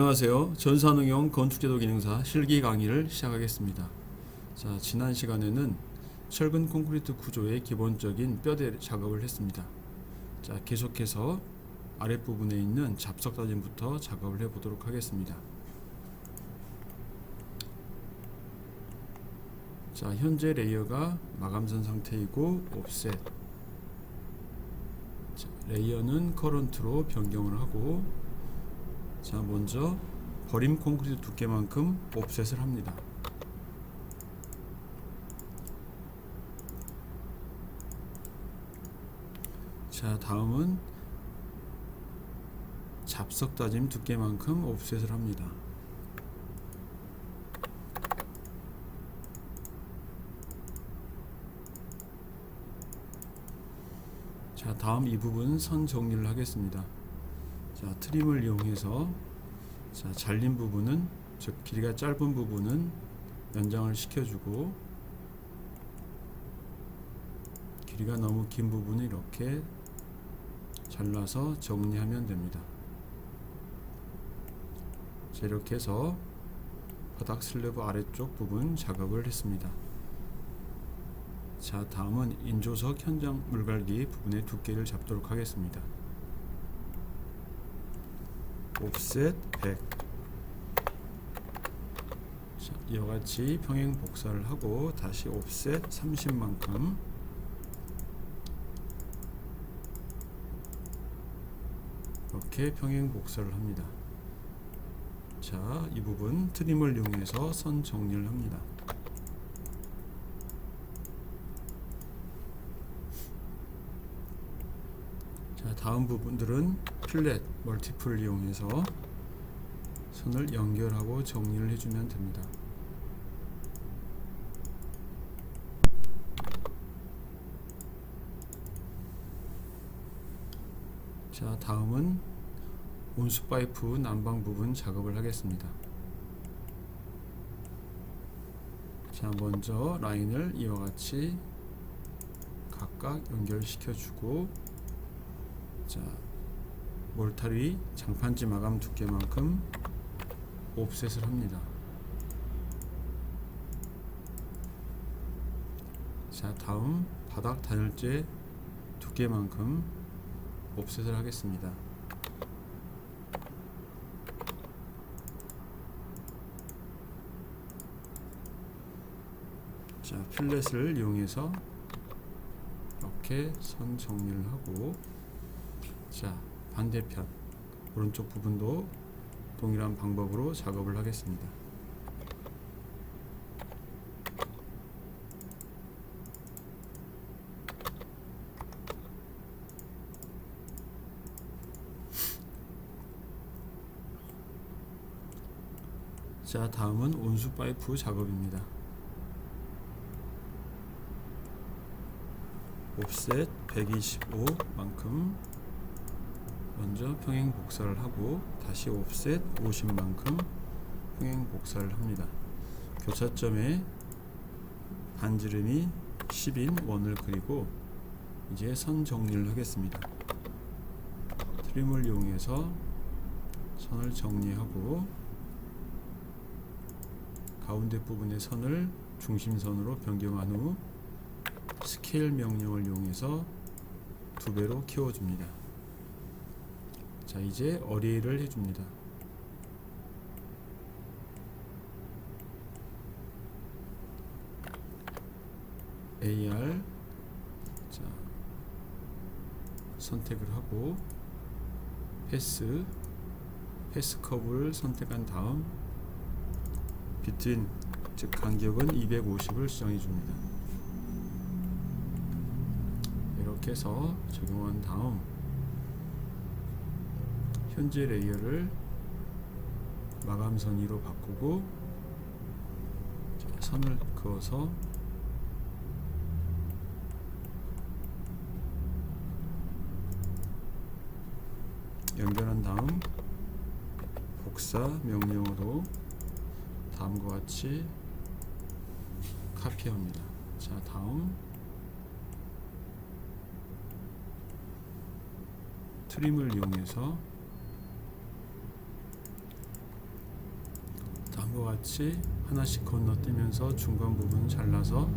안녕하세요. 전산응용 건축제도 기능사 실기 강의를 시작하겠습니다. 자, 지난 시간에는 철근 콘크리트 구조의 기본적인 뼈대 작업을 했습니다. 자, 계속해서 아랫부분에 있는 잡석 다짐부터 작업을 해 보도록 하겠습니다. 자, 현재 레이어가 마감선 상태이고 옵셋. 자, 레이어는 커런트로 변경을 하고 자 먼저 버림 콘크리트 두께만큼 옵셋을 합니다. 자 다음은 잡석 다짐 두께만큼 옵셋을 합니다. 자 다음 이 부분 선 정리를 하겠습니다. 자 트림을 이용해서 자 잘린 부분은 즉 길이가 짧은 부분은 연장을 시켜주고 길이가 너무 긴 부분은 이렇게 잘라서 정리하면 됩니다. 자 이렇게 해서 바닥 슬래브 아래쪽 부분 작업을 했습니다. 자 다음은 인조석 현장 물갈기 부분의 두께를 잡도록 하겠습니다. 옵셋 100 자, 이와 같이 평행 복사를 하고 다시 옵셋 30만큼 이렇게 평행 복사를 합니다. 자, 이 부분 트림을 이용해서 선 정리를 합니다. 자, 다음 부분들은 필렛, 멀티플을 이용해서 선을 연결하고 정리를 해주면 됩니다. 자, 다음은 온수 파이프 난방 부분 작업을 하겠습니다. 자, 먼저 라인을 이와 같이 각각 연결시켜 주고 자, 몰타리 장판지 마감 두께만큼 옵셋을 합니다. 자, 다음 바닥 단열재 두께만큼 옵셋을 하겠습니다. 자, 필렛을 이용해서 이렇게 선 정리를 하고 자 반대편 오른쪽 부분도 동일한 방법으로 작업을 하겠습니다. 자 다음은 온수 파이프 작업입니다. 옵셋 125만큼 먼저 평행 복사를 하고 다시 옵셋 50만큼 평행 복사를 합니다. 교차점에 반지름이 10인 원을 그리고 이제 선 정리를 하겠습니다. 트림을 이용해서 선을 정리하고 가운데 부분의 선을 중심선으로 변경한 후 스케일 명령을 이용해서 두 배로 키워줍니다. 자 이제 어리를 해줍니다. AR 자 선택을 하고 패스 패스 커브를 선택한 다음 비트인 즉 간격은 250을 수정해 줍니다. 이렇게 해서 적용한 다음 현재 레이어를 마감선 위로 바꾸고 자, 선을 그어서 연결한 다음 복사 명령으로 다음과 같이 카피합니다. 자, 다음 트림을 이용해서 다음과 같이 하나씩 건너뛰면서 중간 부분 잘라서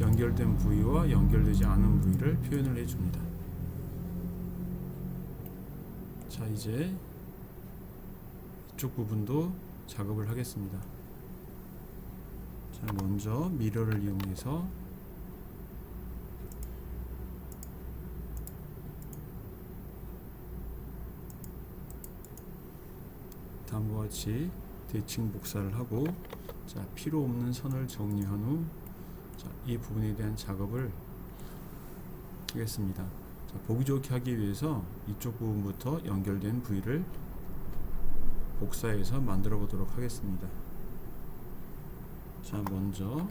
연결된 부위와 연결되지 않은 부위를 표현을 해줍니다. 자 이제 이쪽 부분도 작업을 하겠습니다. 자 먼저 미러를 이용해서 다음과 같이 대칭 복사를 하고 자 필요 없는 선을 정리한 후 자, 이 부분에 대한 작업을 하겠습니다. 자, 보기 좋게 하기 위해서 이쪽 부분부터 연결된 부위를 복사해서 만들어 보도록 하겠습니다. 자, 먼저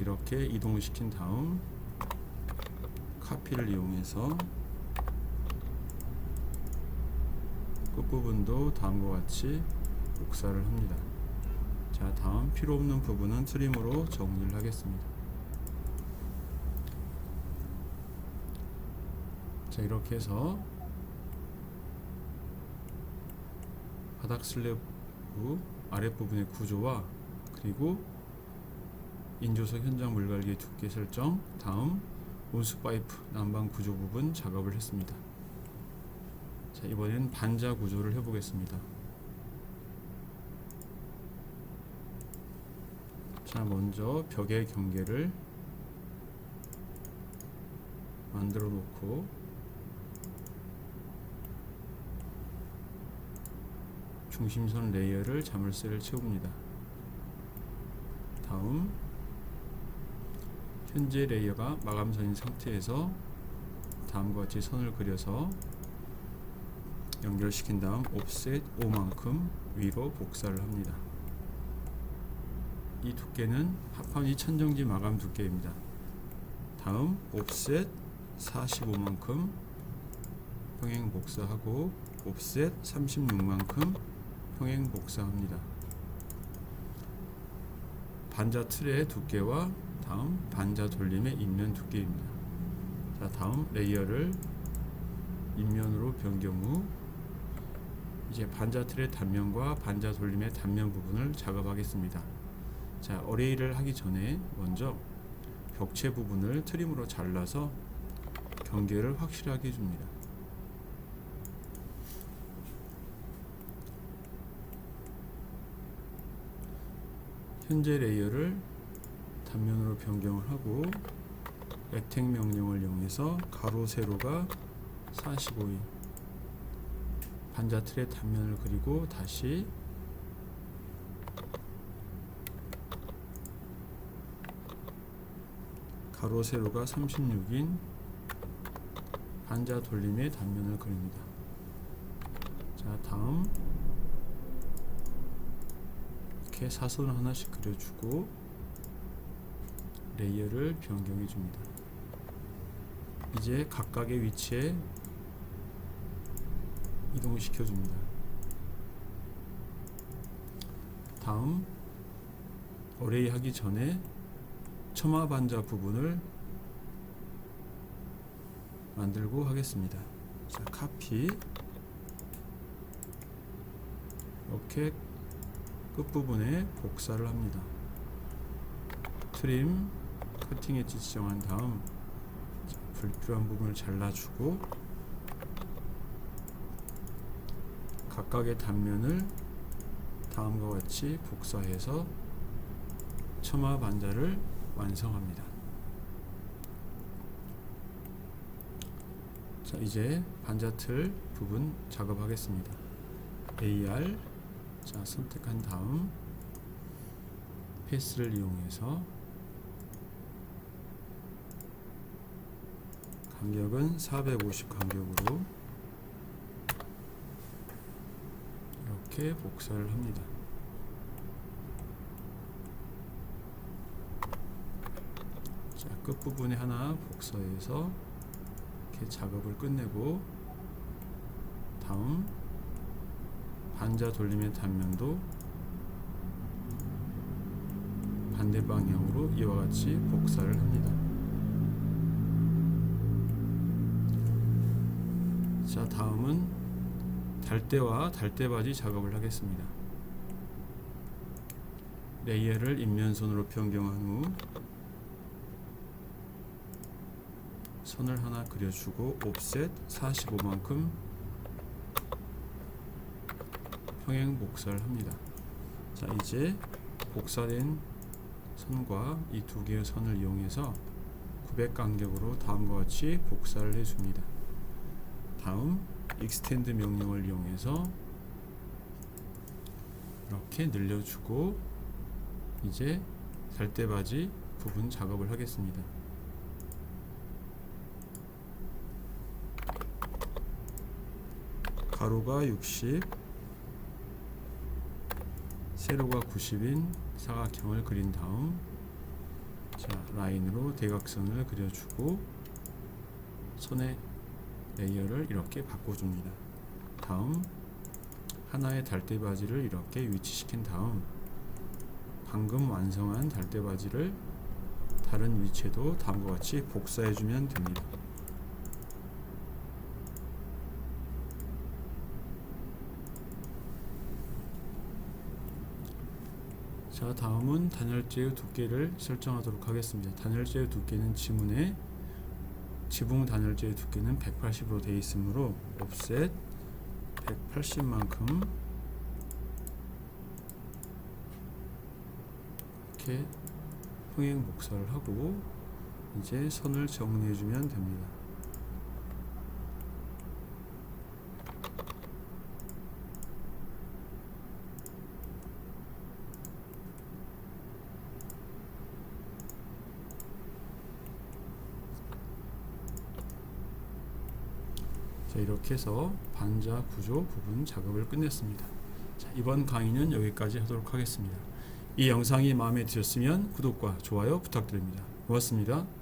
이렇게 이동을 시킨 다음 카피를 이용해서 끝부분도 다음과 같이 복사를 합니다. 자, 다음 필요 없는 부분은 트림으로 정리를 하겠습니다. 자, 이렇게 해서 바닥 슬래브 아랫부분의 구조와 그리고 인조석 현장 물갈기 두께 설정 다음 온수 파이프 난방 구조 부분 작업을 했습니다. 자, 이번엔 반자 구조를 해보겠습니다. 자, 먼저 벽의 경계를 만들어 놓고 중심선 레이어를 자물쇠를 채웁니다. 다음 현재 레이어가 마감선인 상태에서 다음과 같이 선을 그려서 연결시킨 다음 옵셋 5만큼 위로 복사를 합니다. 이 두께는 합판이 천정지 마감 두께입니다. 다음 옵셋 45만큼 평행 복사하고 옵셋 36만큼 평행 복사합니다. 반자 틀의 두께와 다음 반자 돌림의 인면 두께입니다. 자, 다음 레이어를 인면으로 변경 후 이제 반자 틀의 단면과 반자 돌림의 단면 부분을 작업하겠습니다. 자, 어레이를 하기 전에 먼저 벽체 부분을 트림으로 잘라서 경계를 확실하게 해줍니다. 현재 레이어를 단면으로 변경을 하고 렉텍 명령을 이용해서 가로 세로가 45인 반자 틀의 단면을 그리고 다시 가로 세로가 36인 반자 돌림의 단면을 그립니다. 자, 다음 이렇게 사선을 하나씩 그려주고 레이어를 변경해 줍니다. 이제 각각의 위치에 이동시켜 줍니다. 다음 어레이 하기 전에 처마 반자 부분을 만들고 하겠습니다. 자, 카피 이렇게 끝부분에 복사를 합니다. 트림 커팅 엣지 지정한 다음 자, 불필요한 부분을 잘라주고 각각의 단면을 다음과 같이 복사해서 처마 반자를 완성합니다. 자 이제 반자틀 부분 작업하겠습니다. AR 자 선택한 다음 패스를 이용해서 간격은 450 간격으로 이렇게 복사를 합니다. 자, 끝부분에 하나 복사해서 이렇게 작업을 끝내고 다음 반자 돌림의 단면도 반대 방향으로 이와 같이 복사를 합니다. 자, 다음은 달대와 달대바지 작업을 하겠습니다. 레이어를 인면선으로 변경한 후 선을 하나 그려주고 옵셋 45만큼 평행 복사를 합니다. 자 이제 복사된 선과 이 두 개의 선을 이용해서 900 간격으로 다음과 같이 복사를 해줍니다. 다음 extend 명령을 이용해서 이렇게 늘려주고 이제 살대바지 부분 작업을 하겠습니다. 가로가 60 세로가 90인 사각형을 그린 다음 자 라인으로 대각선을 그려주고 선의 레이어를 이렇게 바꿔줍니다. 다음 하나의 달대바지를 이렇게 위치시킨 다음 방금 완성한 달대바지를 다른 위치에도 다음과 같이 복사해주면 됩니다. 자 다음은 단열재의 두께를 설정하도록 하겠습니다. 단열재의 두께는 지문에 지붕 단열재의 두께는 180으로 되어 있으므로 옵셋 180만큼 이렇게 평행 복사를 하고 이제 선을 정리해 주면 됩니다. 이렇게 해서 반자 구조 부분 작업을 끝냈습니다. 자, 이번 강의는 여기까지 하도록 하겠습니다. 이 영상이 마음에 드셨으면 구독과 좋아요 부탁드립니다. 고맙습니다.